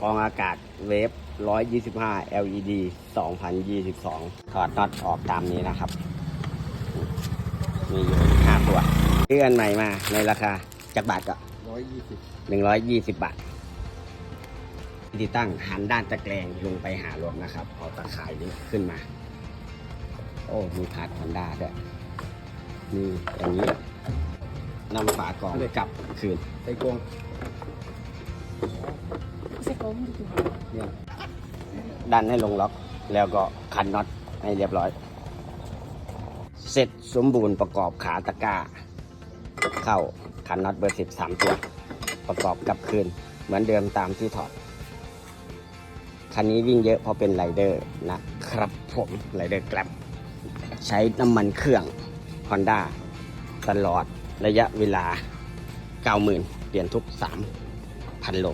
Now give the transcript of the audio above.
กรองอากาศเวฟ 125 LED 2022 ถอดน็อตออกตามนี้นะครับ มีอยู่5ตัวเลื่อนใหม่มาในราคาจากบาทก็ร้อยยี่สิบ120 บาทวิธีตั้งหันด้านตะแกรงลงไปหารถนะครับ เอาตะข่ายนี้ขึ้นมา โอ้ มีพาร์ทฮอนด้าด้วยมีอย่างนี้นำฝากรองกลับคืนใส่กรง เนี่ยดันให้ลงล็อกแล้วก็คันน็อตให้เรียบร้อย เสร็จสมบูรณ์ประกอบขาตะกร้า เข้าคันน็อตเบอร์สิบสามตัว ประกอบกลับคืน เหมือนเดิมตามที่ถอด คันนี้วิ่งเยอะเพราะเป็นไรเดอร์นะครับผมไรเดอร์กลับ ใช้น้ำมันเครื่อง Honda ตลอดระยะเวลา 90,000 เปลี่ยนทุก 3,000 โล